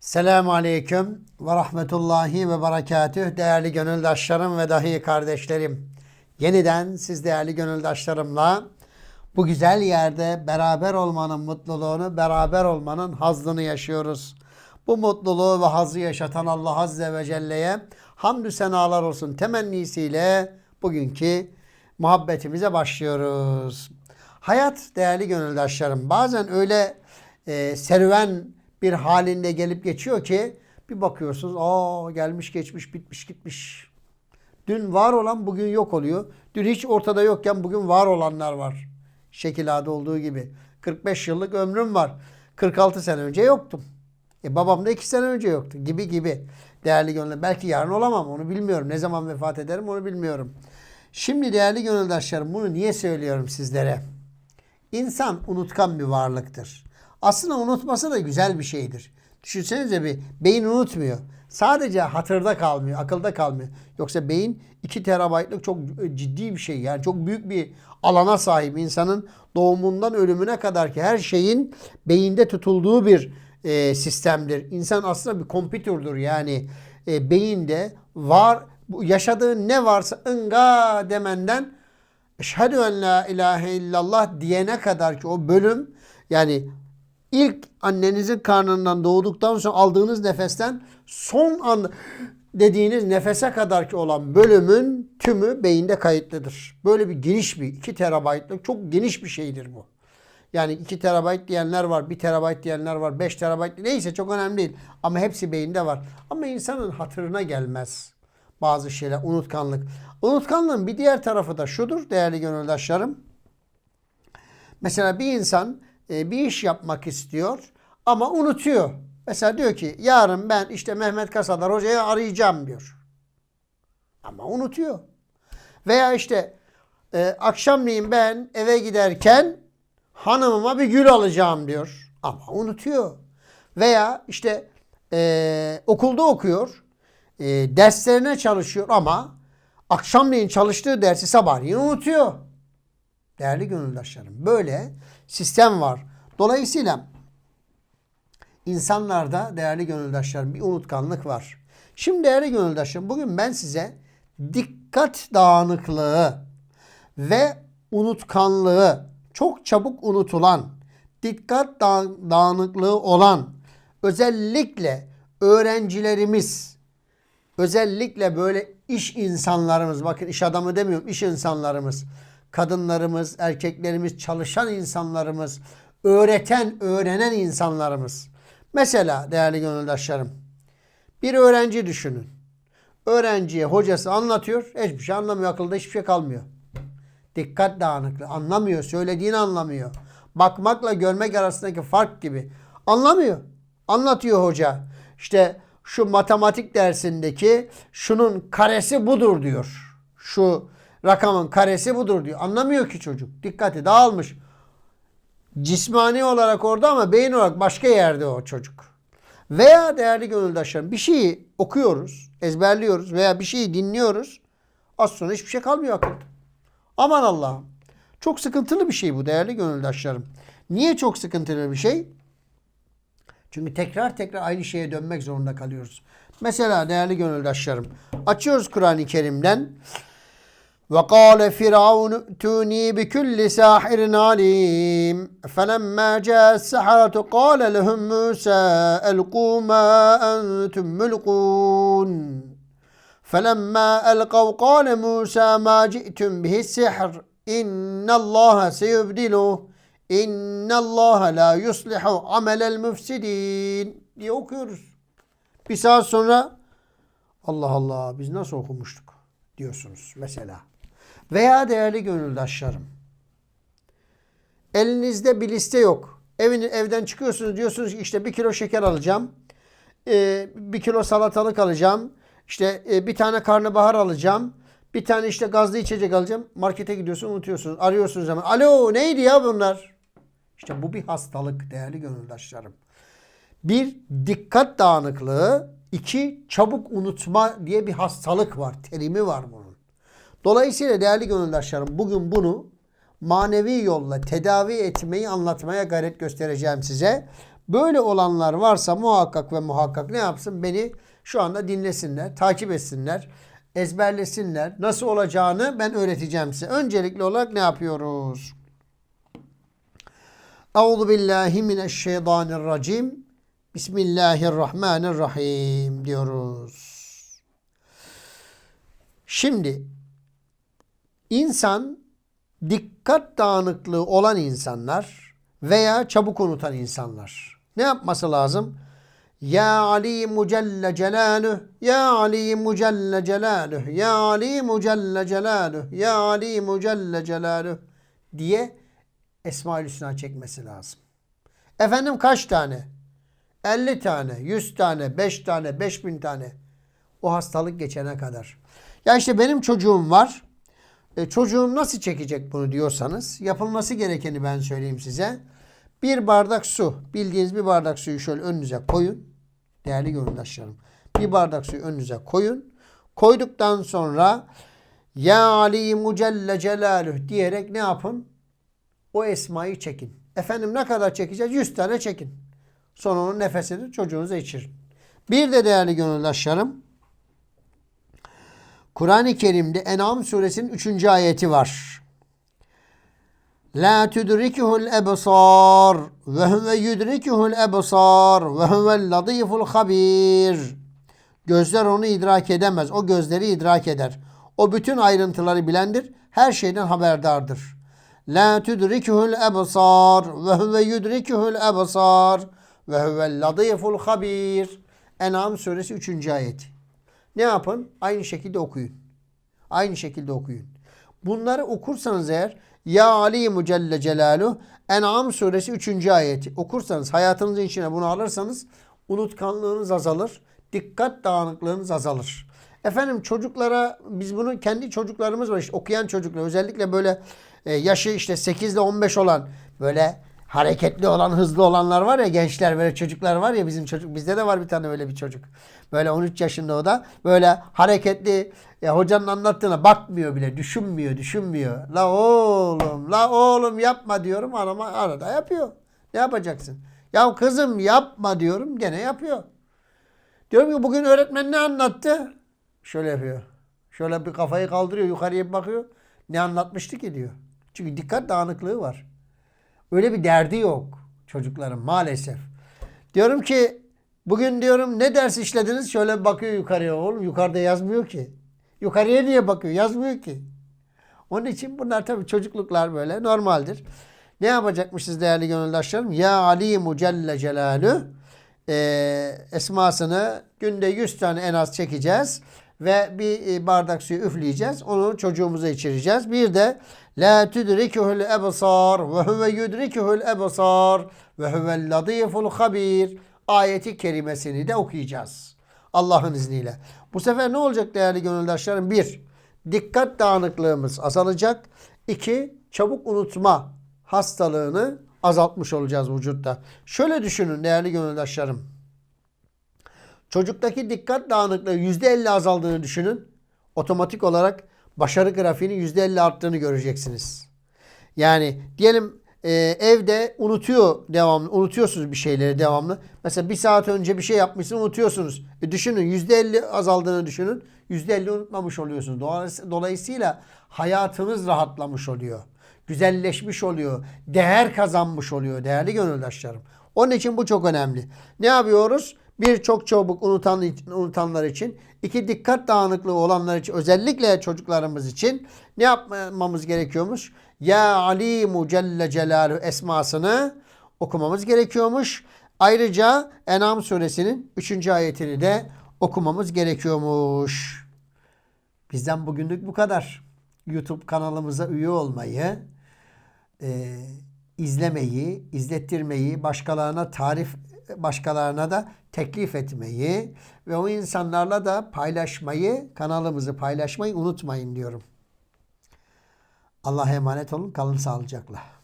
Selamun Aleyküm ve Rahmetullahi ve Berekatüh değerli gönüldaşlarım ve dahi kardeşlerim. Yeniden siz değerli gönüldaşlarımla bu güzel yerde beraber olmanın mutluluğunu, beraber olmanın hazzını yaşıyoruz. Bu mutluluğu ve hazzı yaşatan Allah Azze ve Celle'ye hamdü senalar olsun temennisiyle bugünkü muhabbetimize başlıyoruz. Hayat değerli gönüldaşlarım bazen öyle e, serüven bir halinde gelip geçiyor ki bir bakıyorsunuz aa gelmiş geçmiş bitmiş gitmiş. Dün var olan bugün yok oluyor. Dün hiç ortada yokken bugün var olanlar var. Şekilade olduğu gibi. 45 yıllık ömrüm var. 46 sene önce yoktum. E babam da 2 sene önce yoktu. Gibi gibi. Değerli gönüller. Belki yarın olamam onu bilmiyorum. Ne zaman vefat ederim onu bilmiyorum. Şimdi değerli gönüldaşlarım bunu niye söylüyorum sizlere? İnsan unutkan bir varlıktır. Aslında unutması da güzel bir şeydir. Düşünsenize bir beyin unutmuyor. Sadece hatırda kalmıyor, akılda kalmıyor. Yoksa beyin 2 terabaytlık çok ciddi bir şey. Yani çok büyük bir alana sahip. insanın doğumundan ölümüne kadar ki her şeyin beyinde tutulduğu bir e, sistemdir. İnsan aslında bir kompütürdür. Yani e, beyinde var yaşadığı ne varsa ınga demenden Eşhedü en la ilahe illallah diyene kadar ki o bölüm yani ilk annenizin karnından doğduktan sonra aldığınız nefesten son an dediğiniz nefese kadar ki olan bölümün tümü beyinde kayıtlıdır. Böyle bir geniş bir 2 terabaytlık çok geniş bir şeydir bu. Yani 2 terabayt diyenler var, 1 terabayt diyenler var, 5 terabayt neyse çok önemli değil. Ama hepsi beyinde var. Ama insanın hatırına gelmez bazı şeyler, unutkanlık. Unutkanlığın bir diğer tarafı da şudur değerli gönüldaşlarım. Mesela bir insan e, bir iş yapmak istiyor ama unutuyor. Mesela diyor ki yarın ben işte Mehmet Kasadar hocayı arayacağım diyor. Ama unutuyor. Veya işte e, akşamleyin ben eve giderken hanımıma bir gül alacağım diyor. Ama unutuyor. Veya işte e, okulda okuyor. E, derslerine çalışıyor ama akşamleyin çalıştığı dersi sabahleyin unutuyor. Değerli gönüldaşlarım böyle sistem var. Dolayısıyla insanlarda değerli gönüldaşlarım bir unutkanlık var. Şimdi değerli gönüldaşlarım bugün ben size dikkat dağınıklığı ve unutkanlığı çok çabuk unutulan, dikkat dağınıklığı olan özellikle öğrencilerimiz, özellikle böyle iş insanlarımız, bakın iş adamı demiyorum, iş insanlarımız, kadınlarımız, erkeklerimiz, çalışan insanlarımız, öğreten, öğrenen insanlarımız. Mesela değerli gönüldaşlarım, bir öğrenci düşünün. Öğrenciye hocası anlatıyor, hiçbir şey anlamıyor, akılda hiçbir şey kalmıyor. Dikkat dağınıklığı, anlamıyor, söylediğini anlamıyor. Bakmakla görmek arasındaki fark gibi. Anlamıyor. Anlatıyor hoca. İşte şu matematik dersindeki şunun karesi budur diyor. Şu rakamın karesi budur diyor. Anlamıyor ki çocuk. Dikkati dağılmış. Cismani olarak orada ama beyin olarak başka yerde o çocuk. Veya değerli gönüldaşlarım bir şeyi okuyoruz, ezberliyoruz veya bir şeyi dinliyoruz. Az sonra hiçbir şey kalmıyor akılda. Aman Allah'ım. Çok sıkıntılı bir şey bu değerli gönüldaşlarım. Niye çok sıkıntılı bir şey? Çünkü tekrar tekrar aynı şeye dönmek zorunda kalıyoruz. Mesela değerli gönüldaşlarım açıyoruz Kur'an-ı Kerim'den وقال فرعون ائتوني بكل ساحر عليم فلما جاء السحرة قال لهم موسى ألقوا ما أنتم ملقون فلما ألقوا قال موسى ما جئتم به السحر إن الله سيبدله إن الله لا يصلح عمل المفسدين diye okuyoruz. Bir saat sonra Allah Allah biz nasıl okumuştuk diyorsunuz mesela. Veya değerli gönüldaşlarım. Elinizde bir liste yok. Evin, evden çıkıyorsunuz diyorsunuz ki işte bir kilo şeker alacağım. Ee, bir kilo salatalık alacağım. İşte e, bir tane karnabahar alacağım. Bir tane işte gazlı içecek alacağım. Markete gidiyorsun unutuyorsunuz. Arıyorsunuz hemen. Alo neydi ya bunlar? İşte bu bir hastalık değerli gönüldaşlarım. Bir dikkat dağınıklığı, iki çabuk unutma diye bir hastalık var. Terimi var bunun. Dolayısıyla değerli gönüldaşlarım bugün bunu manevi yolla tedavi etmeyi anlatmaya gayret göstereceğim size. Böyle olanlar varsa muhakkak ve muhakkak ne yapsın? Beni şu anda dinlesinler, takip etsinler, ezberlesinler. Nasıl olacağını ben öğreteceğim size. Öncelikli olarak ne yapıyoruz? Euzu billahi mineşşeytanirracim. Bismillahirrahmanirrahim diyoruz. Şimdi insan dikkat dağınıklığı olan insanlar veya çabuk unutan insanlar ne yapması lazım? Ya Ali Mucelle Celaluh, Ya Ali Mucelle Celaluh, Ya Ali Mucelle Celaluh, Ya Ali Mucelle Celaluh diye Esma-ül Hüsna çekmesi lazım. Efendim kaç tane? 50 tane, 100 tane, 5 tane, 5000 tane. O hastalık geçene kadar. Ya işte benim çocuğum var. E, çocuğum nasıl çekecek bunu diyorsanız yapılması gerekeni ben söyleyeyim size. Bir bardak su, bildiğiniz bir bardak suyu şöyle önünüze koyun. Değerli gönüldaşlarım. Bir bardak suyu önünüze koyun. Koyduktan sonra Ya Ali Mucelle Celaluh diyerek ne yapın? O esmayı çekin. Efendim ne kadar çekeceğiz? 100 tane çekin. Sonra onun nefesini çocuğunuza içirin. Bir de değerli gönüldaşlarım Kur'an-ı Kerim'de En'am suresinin 3. ayeti var. La tudrikuhul ebsar ve huve yudrikuhul ebsar ve huvel latiful habir. Gözler onu idrak edemez. O gözleri idrak eder. O bütün ayrıntıları bilendir. Her şeyden haberdardır. La tudrikuhul ebsar ve huve yudrikuhul ebsar ve huvel latiful habir. En'am suresi 3. ayeti. Ne yapın? Aynı şekilde okuyun. Aynı şekilde okuyun. Bunları okursanız eğer Ya Ali Mucelle Celaluhu En'am suresi 3. ayeti okursanız hayatınızın içine bunu alırsanız unutkanlığınız azalır. Dikkat dağınıklığınız azalır. Efendim çocuklara biz bunu kendi çocuklarımız var işte okuyan çocuklar özellikle böyle e, yaşı işte 8 ile 15 olan böyle hareketli olan, hızlı olanlar var ya gençler böyle çocuklar var ya bizim çocuk bizde de var bir tane öyle bir çocuk. Böyle 13 yaşında o da böyle hareketli ya hocanın anlattığına bakmıyor bile, düşünmüyor, düşünmüyor. La oğlum, la oğlum yapma diyorum ama arada yapıyor. Ne yapacaksın? Ya kızım yapma diyorum gene yapıyor. Diyorum ki bugün öğretmen ne anlattı? Şöyle yapıyor. Şöyle bir kafayı kaldırıyor, yukarıya bir bakıyor. Ne anlatmıştı ki diyor. Çünkü dikkat dağınıklığı var. Öyle bir derdi yok çocukların maalesef. Diyorum ki bugün diyorum ne ders işlediniz? Şöyle bakıyor yukarıya oğlum. Yukarıda yazmıyor ki. Yukarıya niye bakıyor? Yazmıyor ki. Onun için bunlar tabii çocukluklar böyle normaldir. Ne yapacakmışız değerli gönüldaşlarım? Ya Ali Mucelle Celalü e, esmasını günde 100 tane en az çekeceğiz ve bir e, bardak suyu üfleyeceğiz. Onu çocuğumuza içireceğiz. Bir de La tudrikuhul ebsar ve huve yudrikuhul ebsar ve huvel latiful habir ayeti kerimesini de okuyacağız. Allah'ın izniyle. Bu sefer ne olacak değerli gönüldaşlarım? Bir, dikkat dağınıklığımız azalacak. İki, çabuk unutma hastalığını azaltmış olacağız vücutta. Şöyle düşünün değerli gönüldaşlarım. Çocuktaki dikkat dağınıklığı %50 azaldığını düşünün. Otomatik olarak başarı grafiğinin %50 arttığını göreceksiniz. Yani diyelim e, evde unutuyor devamlı, unutuyorsunuz bir şeyleri devamlı. Mesela bir saat önce bir şey yapmışsınız unutuyorsunuz. E düşünün %50 azaldığını düşünün. %50 unutmamış oluyorsunuz. Dolayısıyla hayatınız rahatlamış oluyor. Güzelleşmiş oluyor. Değer kazanmış oluyor değerli gönüldaşlarım. Onun için bu çok önemli. Ne yapıyoruz? Bir çok çabuk unutan, unutanlar için, iki dikkat dağınıklığı olanlar için, özellikle çocuklarımız için ne yapmamız gerekiyormuş? Ya Ali Celle Celaluhu esmasını okumamız gerekiyormuş. Ayrıca En'am suresinin 3. ayetini de okumamız gerekiyormuş. Bizden bugünlük bu kadar. YouTube kanalımıza üye olmayı, e, izlemeyi, izlettirmeyi, başkalarına tarif başkalarına da teklif etmeyi ve o insanlarla da paylaşmayı, kanalımızı paylaşmayı unutmayın diyorum. Allah'a emanet olun. Kalın sağlıcakla.